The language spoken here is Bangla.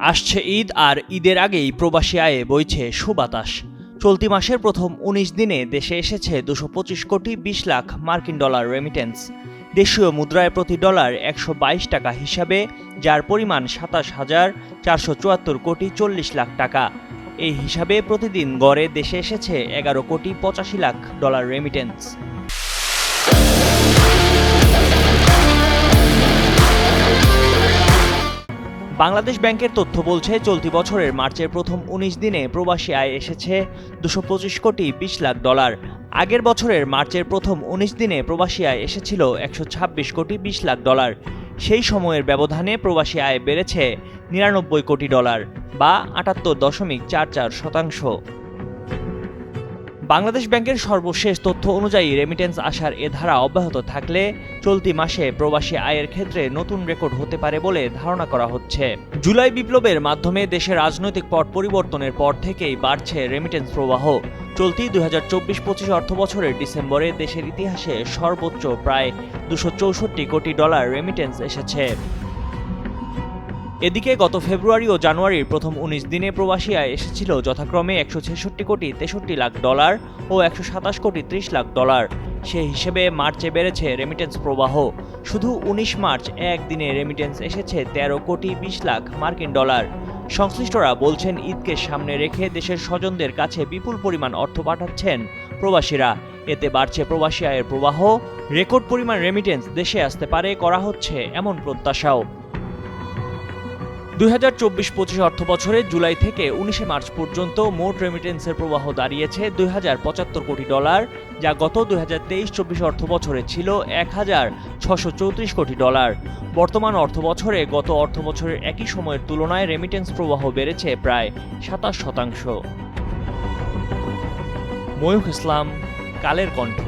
আসছে ঈদ আর ঈদের আগেই প্রবাসী আয়ে বইছে সুবাতাস। চলতি মাসের প্রথম ১৯ দিনে দেশে এসেছে দুশো কোটি বিশ লাখ মার্কিন ডলার রেমিটেন্স দেশীয় মুদ্রায় প্রতি ডলার একশো বাইশ টাকা হিসাবে, যার পরিমাণ সাতাশ হাজার চারশো কোটি চল্লিশ লাখ টাকা। এই হিসাবে প্রতিদিন গড়ে দেশে এসেছে এগারো কোটি পঁচাশি লাখ ডলার রেমিটেন্স বাংলাদেশ ব্যাংকের তথ্য বলছে, চলতি বছরের মার্চের প্রথম ১৯ দিনে প্রবাসী আয় এসেছে দুশো পঁচিশ কোটি বিশ লাখ ডলার। আগের বছরের মার্চের প্রথম ১৯ দিনে প্রবাসী আয় এসেছিল একশো ছাব্বিশ কোটি বিশ লাখ ডলার। সেই সময়ের ব্যবধানে প্রবাসী আয় বেড়েছে নিরানব্বই কোটি ডলার বা আটাত্তর দশমিক চার চার শতাংশ। বাংলাদেশ ব্যাংকের সর্বশেষ তথ্য অনুযায়ী রেমিটেন্স আসার এ ধারা অব্যাহত থাকলে চলতি মাসে প্রবাসী আয়ের ক্ষেত্রে নতুন রেকর্ড হতে পারে বলে ধারণা করা হচ্ছে। জুলাই বিপ্লবের মাধ্যমে দেশের রাজনৈতিক পট পরিবর্তনের পর থেকেই বাড়ছে রেমিটেন্স প্রবাহ। চলতি দুই হাজার চব্বিশ পঁচিশ অর্থ বছরের ডিসেম্বরে দেশের ইতিহাসে সর্বোচ্চ প্রায় দুশো চৌষট্টি কোটি ডলার রেমিটেন্স এসেছে। এদিকে গত ফেব্রুয়ারি ও জানুয়ারির প্রথম উনিশ দিনে প্রবাসী আয় এসেছিল যথাক্রমে একশো ছেষট্টি কোটি তেষট্টি লাখ ডলার ও একশো সাতাশ কোটি ত্রিশ লাখ ডলার। সে হিসেবে মার্চে বেড়েছে রেমিটেন্স প্রবাহ। শুধু উনিশ মার্চ একদিনে রেমিটেন্স এসেছে তেরো কোটি বিশ লাখ মার্কিন ডলার। সংশ্লিষ্টরা বলছেন, ঈদকে সামনে রেখে দেশের স্বজনদের কাছে বিপুল পরিমাণ অর্থ পাঠাচ্ছেন প্রবাসীরা। এতে বাড়ছে প্রবাসী আয়ের প্রবাহ। রেকর্ড পরিমাণ রেমিটেন্স দেশে আসতে পারে করা হচ্ছে এমন প্রত্যাশাও। দুই হাজার চব্বিশ পঁচিশ অর্থ বছরে জুলাই থেকে উনিশে মার্চ পর্যন্ত মোট রেমিটেন্সের প্রবাহ দাঁড়িয়েছে দুই হাজার পঁচাত্তর কোটি ডলার, যা গত দুই হাজার তেইশ চব্বিশ অর্থ বছরে ছিল এক হাজার ছশো চৌত্রিশ কোটি ডলার। বর্তমান অর্থ বছরে গত অর্থ বছরের একই সময়ের তুলনায় রেমিটেন্স প্রবাহ বেড়েছে প্রায় সাতাশ শতাংশ। ময়ূখ ইসলাম, কালের কণ্ঠ।